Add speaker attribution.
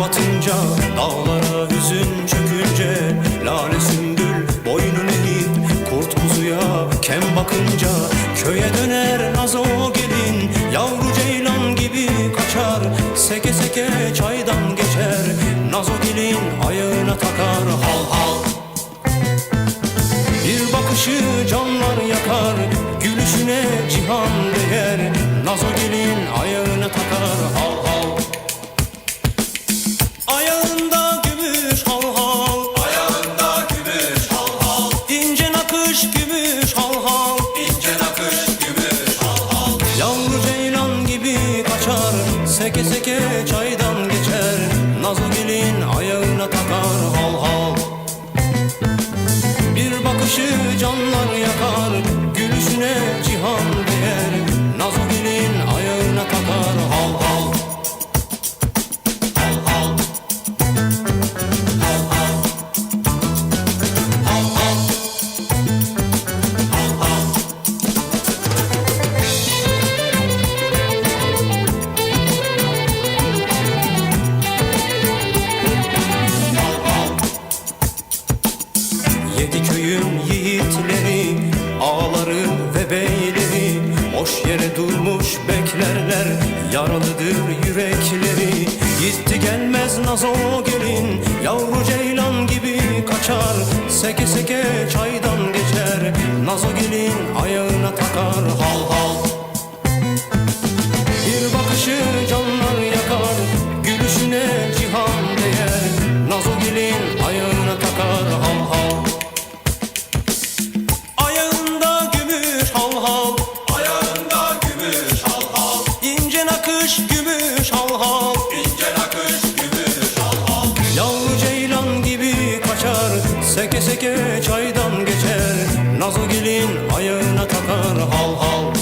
Speaker 1: batınca Dağlara hüzün çökünce Lale sümbül boynun eğip Kurt kuzuya kem bakınca Köye döner nazo gelin Yavru ceylan gibi kaçar Seke seke çaydan geçer Nazo gelin ayağına takar Hal hal Seke seke çaydan geçer Nazo gelin ayağına takar hal hal. Bir bakışı canlar Köyün yiğitleri Ağaları ve beyleri Boş yere durmuş beklerler Yaralıdır yürekleri. Gitti gelmez nazo gelin Yavru ceylan gibi kaçar. Seke seke çaydan geçer Nazo gelin ayağına takar. Hal hal. Bir bakışı canlar yakar Gülüşüne cihan Seke çaydan geçer. Nazo gelin ayağına takar hal hal